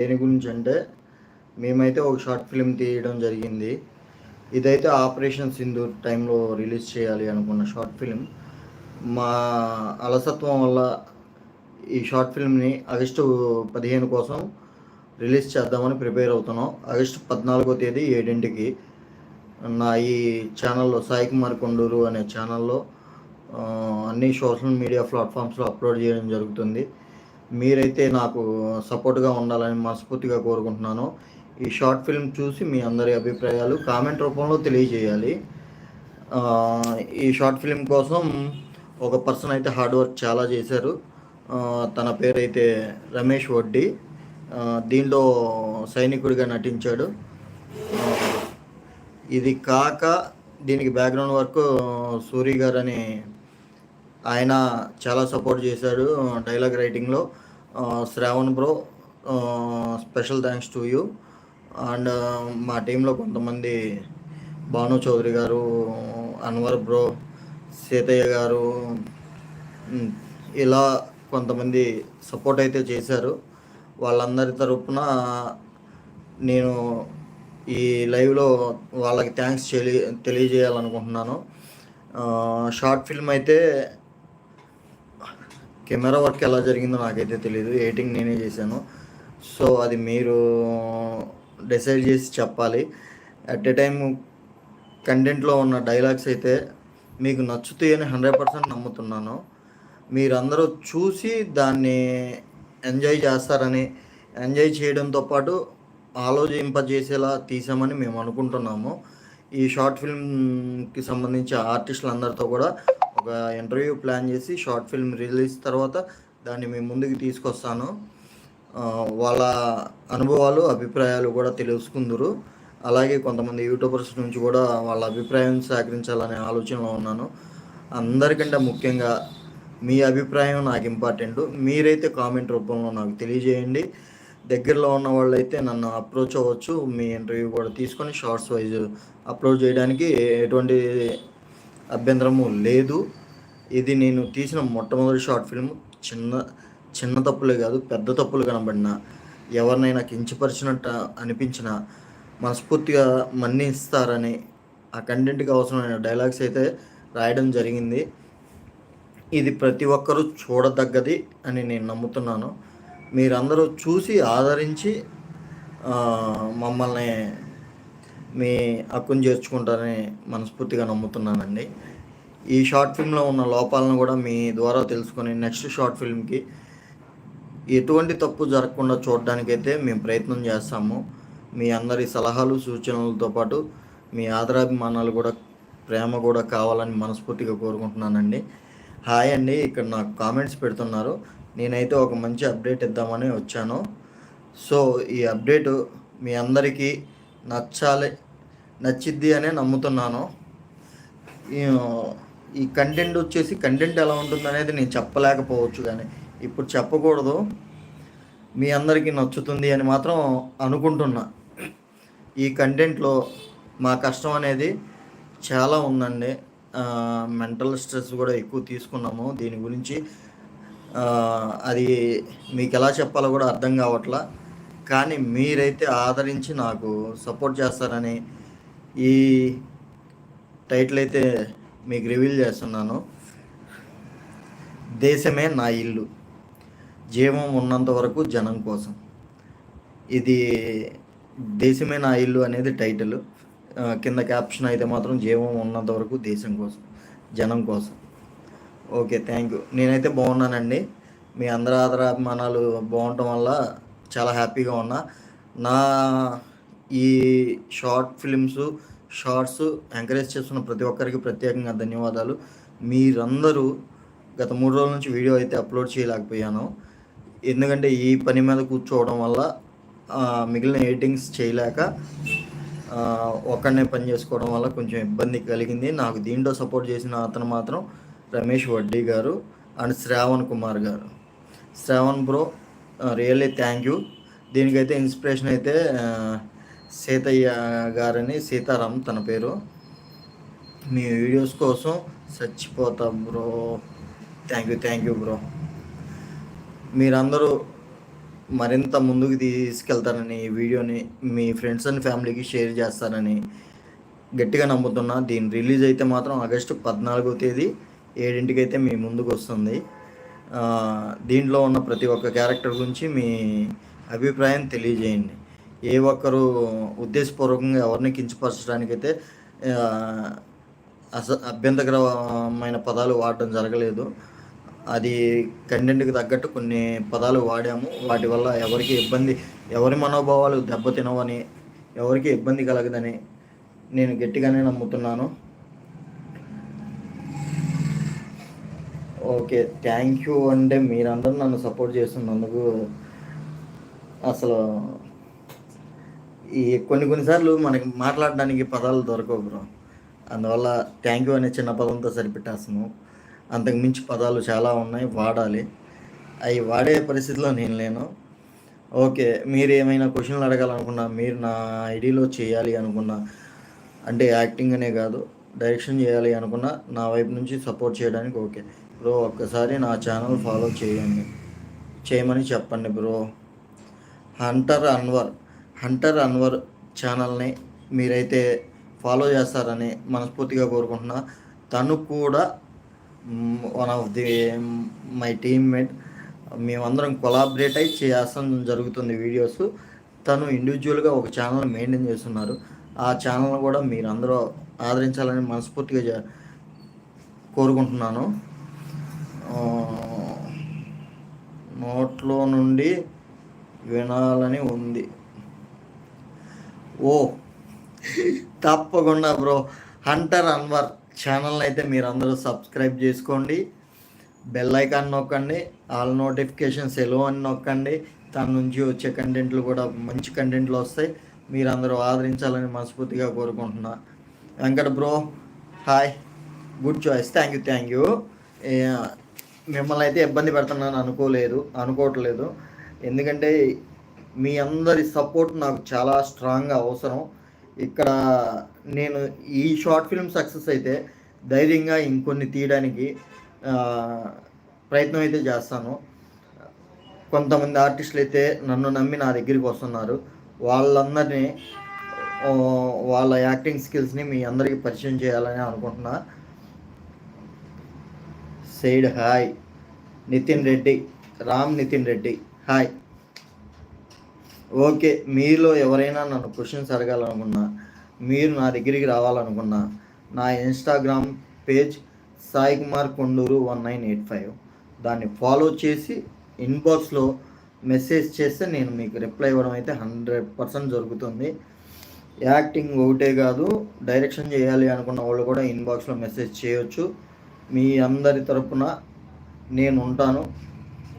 దేని గురించి అంటే మేమైతే ఒక షార్ట్ ఫిల్మ్ తీయడం జరిగింది. ఇదైతే ఆపరేషన్ సింధు టైంలో రిలీజ్ చేయాలి అనుకున్న షార్ట్ ఫిల్మ్. మా అలసత్వం వల్ల ఈ షార్ట్ ఫిల్మ్ని ఆగస్టు పదిహేను కోసం రిలీజ్ చేద్దామని ప్రిపేర్ అవుతున్నాం. ఆగస్టు పద్నాలుగో తేదీ ఏడింటికి నా ఈ ఛానల్లో సాయి కుమార్ కొండూరు అనే ఛానల్లో అన్ని సోషల్ మీడియా ప్లాట్ఫామ్స్లో అప్లోడ్ చేయడం జరుగుతుంది. మీరైతే నాకు సపోర్ట్గా ఉండాలని మనస్ఫూర్తిగా కోరుకుంటున్నాను. ఈ షార్ట్ ఫిల్మ్ చూసి మీ అందరి అభిప్రాయాలు కామెంట్ రూపంలో తెలియజేయాలి. ఈ షార్ట్ ఫిల్మ్ కోసం ఒక పర్సన్ అయితే హార్డ్ వర్క్ చాలా చేశారు. తన పేరైతే రమేష్ వడ్డీ. దీనిలో సైనికుడిగా నటించాడు. ఇది కాక దీనికి బ్యాక్గ్రౌండ్ వర్క్ సూరి గారు అని ఆయన చాలా సపోర్ట్ చేశాడు dialogue రైటింగ్లో Shravan bro special thanks to you and మా టీంలో కొంతమంది భాను చౌదరి గారు అన్వర్ బ్రో సీతయ్య గారు ఇలా కొంతమంది సపోర్ట్ అయితే చేశారు. వాళ్ళందరి తరపున నేను ఈ లైవ్లో వాళ్ళకి థ్యాంక్స్ తెలియ తెలియజేయాలనుకుంటున్నాను. షార్ట్ ఫిల్మ్ అయితే కెమెరా వర్క్ ఎలా జరిగిందో నాకైతే తెలియదు ఎడిటింగ్ నేనే చేశాను. సో అది మీరు డిసైడ్ చేసి చెప్పాలి. అట్ ఎ టైం కంటెంట్లో ఉన్న డైలాగ్స్ అయితే మీకు నచ్చుతాయని హండ్రెడ్ పర్సెంట్ నమ్ముతున్నాను. మీరందరూ చూసి దాన్ని ఎంజాయ్ చేస్తారని ఎంజాయ్ చేయడంతో పాటు ఆలోచింపజేసేలా తీసామని మేము అనుకుంటున్నాము. ఈ షార్ట్ ఫిల్మ్కి సంబంధించి ఆర్టిస్టులు అందరితో కూడా ఒక ఇంటర్వ్యూ ప్లాన్ చేసి షార్ట్ ఫిల్మ్ రిలీజ్ తర్వాత దాన్ని మేము ముందుకు తీసుకొస్తాను. వాళ్ళ అనుభవాలు అభిప్రాయాలు కూడా తెలుసుకుందరు. అలాగే కొంతమంది యూట్యూబర్స్ నుంచి కూడా వాళ్ళ అభిప్రాయం సేకరించాలనే ఆలోచనలో ఉన్నాను. అందరికంటే ముఖ్యంగా మీ అభిప్రాయం నాకు ఇంపార్టెంట్ మీరైతే కామెంట్ రూపంలో నాకు తెలియజేయండి. దగ్గరలో ఉన్న వాళ్ళైతే నన్ను అప్రోచ్ అవ్వచ్చు. మీ ఇంటర్వ్యూ కూడా తీసుకొని షార్ట్స్ వైజ్ అప్లోడ్ చేయడానికి ఎటువంటి అభ్యంతరము లేదు. ఇది నేను తీసిన మొట్టమొదటి షార్ట్ ఫిల్మ్. చిన్న చిన్న తప్పులే కాదు పెద్ద తప్పులు కనబడినా ఎవరినైనా కించపరిచినట్టు అనిపించినా మనస్ఫూర్తిగా మన్నిస్తారని ఆ కంటెంట్కి అవసరమైన డైలాగ్స్ అయితే రాయడం జరిగింది. ఇది ప్రతి ఒక్కరూ చూడదగ్గది అని నేను నమ్ముతున్నాను. మీరందరూ చూసి ఆదరించి మమ్మల్ని మీ హక్కును చేర్చుకుంటారని మనస్ఫూర్తిగా నమ్ముతున్నానండి. ఈ షార్ట్ ఫిల్మ్లో ఉన్న లోపాలను కూడా మీ ద్వారా తెలుసుకొని నెక్స్ట్ షార్ట్ ఫిల్మ్కి ఎటువంటి తప్పు జరగకుండా చూడడానికైతే మేము ప్రయత్నం చేస్తాము. మీ అందరి సలహాలు సూచనలతో పాటు మీ ఆదరాభిమానాలు కూడా ప్రేమ కూడా కావాలని మనస్ఫూర్తిగా కోరుకుంటున్నానండి. హాయ్ అండి ఇక్కడ నాకు కామెంట్స్ పెడుతున్నారు. నేనైతే ఒక మంచి అప్డేట్ ఇద్దామని వచ్చాను. సో ఈ అప్డేట్ మీ అందరికీ నచ్చాలి నచ్చిద్ది అనే నమ్ముతున్నాను. ఈ- ఈ కంటెంట్ వచ్చేసి కంటెంట్ ఎలా ఉంటుంది అనేది నేను చెప్పలేకపోవచ్చు కానీ ఇప్పుడు చెప్పకూడదు. మీ అందరికీ నచ్చుతుంది అని మాత్రం అనుకుంటున్నా. ఈ కంటెంట్లో మా కష్టం అనేది చాలా ఉందండి. మెంటల్ స్ట్రెస్ కూడా ఎక్కువ తీసుకున్నాము. దీని గురించి అది మీకు ఎలా చెప్పాలో కూడా అర్థం కావట్లా. కానీ మీరైతే ఆదరించి నాకు సపోర్ట్ చేస్తారని ఈ టైటిల్ అయితే మీకు రివీల్ చేస్తున్నాను. దేశమే నా ఇల్లు. జీవం ఉన్నంత వరకు జనం కోసం. ఇది దేశమే నా ఇల్లు అనేది టైటిల్ కింద క్యాప్షన్ అయితే మాత్రం జీవం ఉన్నంత వరకు దేశం కోసం జనం కోసం. ఓకే థ్యాంక్ యూ నేనైతే బాగున్నానండి. మీ అందరి ఆదరాభిమానాలు బాగుండటం వల్ల చాలా హ్యాపీగా ఉన్నా. నా ఈ షార్ట్ ఫిలిమ్స్ షార్ట్స్ ఎంకరేజ్ చేస్తున్న ప్రతి ఒక్కరికి ప్రత్యేకంగా ధన్యవాదాలు. మీరందరూ గత మూడు రోజుల నుంచి వీడియో అయితే అప్లోడ్ చేయలేకపోయాను. ఎందుకంటే ఈ పని మీద కూర్చోవడం వల్ల మిగిలిన ఎడిటింగ్స్ చేయలేక ఒక్కడనే పని చేసుకోవడం వల్ల కొంచెం ఇబ్బంది కలిగింది. నాకు దీంట్లో సపోర్ట్ చేసిన అతను మాత్రం రమేష్ వడ్డీ గారు అండ్ శ్రావణ్ కుమార్ గారు. Shravan bro really thank you. దీనికైతే ఇన్స్పిరేషన్ అయితే సీతయ్య గారని సీతారాం తన పేరు. మీ వీడియోస్ కోసం చచ్చిపోతా bro. Thank you thank you bro మీరందరూ మరింత ముందుకు తీసుకెళ్తారని ఈ వీడియోని మీ ఫ్రెండ్స్ అండ్ ఫ్యామిలీకి షేర్ చేస్తారని గట్టిగా నమ్ముతున్నా. దీని రిలీజ్ అయితే మాత్రం ఆగస్టు పద్నాలుగో తేదీ ఏడింటికి అయితే మీ ముందుకు వస్తుంది. దీంట్లో ఉన్న ప్రతి ఒక్క క్యారెక్టర్ గురించి మీ అభిప్రాయం తెలియజేయండి. ఏ ఒక్కరు ఉద్దేశపూర్వకంగా ఎవరిని కించపరచడానికైతే అస అభ్యంతరకరమైన పదాలు వాడటం జరగలేదు. అది కంటెంట్కి తగ్గట్టు కొన్ని పదాలు వాడాము. వాటి వల్ల ఎవరికి ఇబ్బంది ఎవరి మనోభావాలు దెబ్బతినవని ఎవరికి ఇబ్బంది కలగదని నేను గట్టిగానే నమ్ముతున్నాను. ఓకే థ్యాంక్ యూ అంటే మీరందరూ నన్ను సపోర్ట్ చేస్తున్నందుకు అసలు ఈ కొన్ని కొన్నిసార్లు మనకి మాట్లాడడానికి పదాలు దొరకవు బ్రో. అందువల్ల థ్యాంక్ యూ అనే చిన్న పదంతో సరిపెట్టేస్తున్నాం. అంతకు మించి పదాలు చాలా ఉన్నాయి వాడాలి. అవి వాడే పరిస్థితిలో నేను లేను. ఓకే మీరు ఏమైనా క్వశ్చన్లు అడగాలనుకున్నా మీరు నా ఐడిలో చేయాలి అనుకున్నా అంటే యాక్టింగ్ అనే కాదు డైరెక్షన్ చేయాలి అనుకున్నా నా వైపు నుంచి సపోర్ట్ చేయడానికి ఓకే. బ్రో ఒక్కసారి నా ఛానల్ ఫాలో చేయండి. చేయమని చెప్పండి bro. Hunter Anwar. Hunter Anwar ఛానల్ని మీరైతే ఫాలో చేస్తారని మనస్ఫూర్తిగా కోరుకుంటున్నా. తను కూడా one of the my teammate. మేమందరం కొలాబరేట్ అయి చేస్తాం జరుగుతుంది వీడియోస్. తను ఇండివిజువల్గా ఒక ఛానల్ మెయింటైన్ చేస్తున్నారు. ఆ ఛానల్ కూడా మీరు అందరూ ఆదరించాలని మనస్ఫూర్తిగా కోరుకుంటున్నాను. నోట్లో నుండి వినాలని ఉంది. ఓ. తప్పకుండా బ్రో. హంటర్ అన్వర్ ఛానల్ అయితే మీరు అందరూ సబ్స్క్రైబ్ చేసుకోండి. బెల్ ఐకాన్ నొక్కండి. ఆల్ నోటిఫికేషన్స్ ఎలో అని నొక్కండి. దాని నుంచి వచ్చే కంటెంట్లు కూడా మంచి కంటెంట్లు వస్తాయి. మీరు అందరూ ఆదరించాలని మనస్ఫూర్తిగా కోరుకుంటున్నా. Venkata bro hi. Good choice. Thank you thank you. మిమ్మల్ని అయితే ఇబ్బంది పెడుతున్నాను అనుకోలేదు అనుకోవట్లేదు. ఎందుకంటే మీ అందరి సపోర్ట్ నాకు చాలా స్ట్రాంగ్గా అవసరం. ఇక్కడ నేను ఈ షార్ట్ ఫిల్మ్ సక్సెస్ అయితే ధైర్యంగా ఇంకొన్ని తీయడానికి ప్రయత్నం అయితే చేస్తాను. కొంతమంది ఆర్టిస్టులు అయితే నన్ను నమ్మి నా దగ్గరికి వస్తున్నారు. వాళ్ళందరినీ వాళ్ళ యాక్టింగ్ స్కిల్స్ని మీ అందరికీ పరిచయం చేయాలని అనుకుంటున్నా. Side hi. Nitin Reddy. Ram Nitin Reddy. Hi. Okay మీలో ఎవరైనా నన్ను క్వశ్చన్స్ అడగాలనుకున్నా మీరు నా దగ్గరికి రావాలనుకున్నా నా Instagram page Sai Kumar Konduru one nine eight five. దాన్ని ఫాలో చేసి ఇన్బాక్స్లో మెసేజ్ చేస్తే నేను మీకు రిప్లై ఇవ్వడం అయితే హండ్రెడ్ పర్సెంట్ జరుగుతుంది. యాక్టింగ్ ఒకటే కాదు డైరెక్షన్ చేయాలి అనుకున్న వాళ్ళు కూడా ఇన్బాక్స్లో మెసేజ్ చేయొచ్చు. మీ అందరి తరపున నేను ఉంటాను.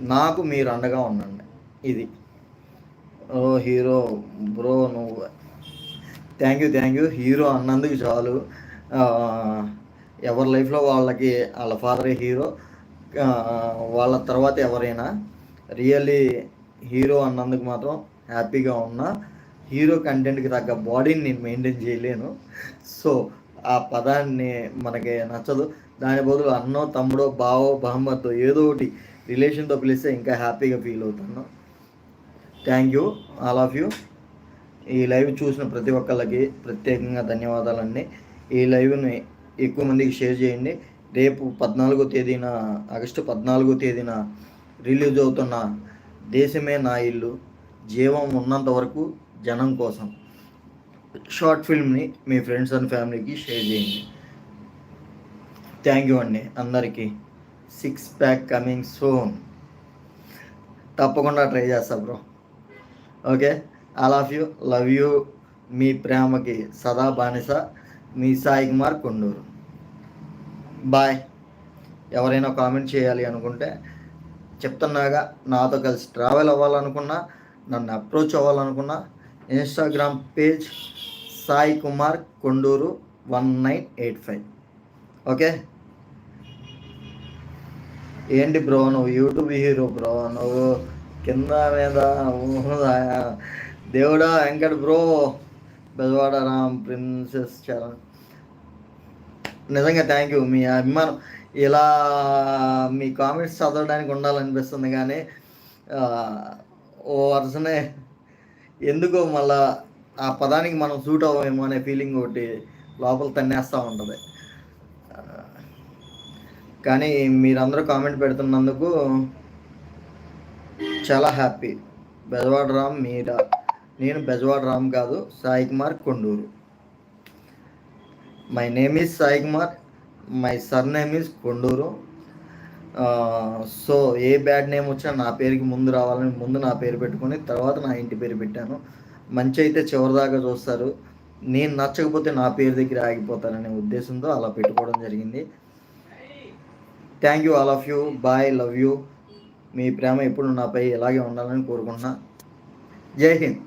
నాకు మీరు అండగా ఉండండి. ఇది. ఓ హీరో బ్రో నువ్వు. Thank you thank you. Hero అన్నందుకు చాలు. ఎవరి లైఫ్లో వాళ్ళకి వాళ్ళ ఫాదరే హీరో వాళ్ళ తర్వాత ఎవరైనా రియల్లీ హీరో అన్నందుకు మాత్రం హ్యాపీగా ఉన్నా హీరో కంటెంట్కి తగ్గ బాడీని నేను మెయింటైన్ చేయలేను. సో ఆ పదాన్ని మనకి నచ్చదు. దాని బదులు అన్నో తమ్ముడో బావో బహమ్మతో ఏదో ఒకటి రిలేషన్తో పిలిస్తే ఇంకా హ్యాపీగా ఫీల్ అవుతాను. Thank you all of you ఈ లైవ్ చూసిన ప్రతి ఒక్కళ్ళకి ప్రత్యేకంగా ధన్యవాదాలండి. ఈ లైవ్ని ఎక్కువ మందికి షేర్ చేయండి. రేపు పద్నాలుగో తేదీన ఆగస్టు పద్నాలుగో తేదీన రిలీజ్ అవుతున్న దేశమే నా ఇల్లు జీవం ఉన్నంత వరకు జనం కోసం. షార్ట్ ఫిల్మ్ని మీ ఫ్రెండ్స్ అండ్ ఫ్యామిలీకి షేర్ చేయండి. థ్యాంక్ యూ అండి. అందరికీ సిక్స్ ప్యాక్ కమింగ్ సోన్. తప్పకుండా ట్రై చేస్తా bro. Okay all of you love you మీ ప్రేమకి సదా బానిస మీ సాయి కుమార్ కొండూరు బాయ్ ఎవరైనా కామెంట్ చేయాలి అనుకుంటే చెప్తున్నాగా నాతో కలిసి ట్రావెల్ అవ్వాలనుకున్నా నన్ను approach అవ్వాలనుకున్నా Instagram page Sai Kumar Konduru one nine eight five okay ఏంటి బ్రో నువ్వు యూట్యూబ్ హీరో బ్రో నువ్వు కింద మీద దేవుడా వెంకట్ బ్రో బెజవాడ రామ్ ప్రిన్సెస్ చరణ్. నిజంగా థ్యాంక్ యూ మీ అభిమానం. ఇలా మీ కామెంట్స్ చదవడానికి ఉండాలనిపిస్తుంది కానీ ఓ వరుసనే ఎందుకో మళ్ళా ఆ పదానికి మనం సూట్ అవ్వమేమో అనే ఫీలింగ్ ఒకటి లోపల తన్నేస్తూ ఉంటుంది. కానీ మీరందరూ కామెంట్ పెడుతున్నందుకు చాలా హ్యాపీ బెజవాడ రామ్ మీరా. నేను బెజవాడ రామ్ కాదు Sai Kumar Konduru. My name is Sai Kumar. My surname is Konduru so a bad name వచ్చినా నా పేరుకి ముందు రావాలని ముందు నా పేరు పెట్టుకొని తర్వాత నా ఇంటి పేరు పెట్టాను. మంచి అయితే చివరిదాకా చూస్తారు. నేను నచ్చకపోతే నా పేరు దగ్గర ఆగిపోతారనే ఉద్దేశంతో అలా పెట్టుకోవడం జరిగింది. Thank you all of you bye love you మీ ప్రేమ ఎప్పుడు నాపై ఇలాగే ఉండాలని కోరుకుంటున్నా. జై హింద్.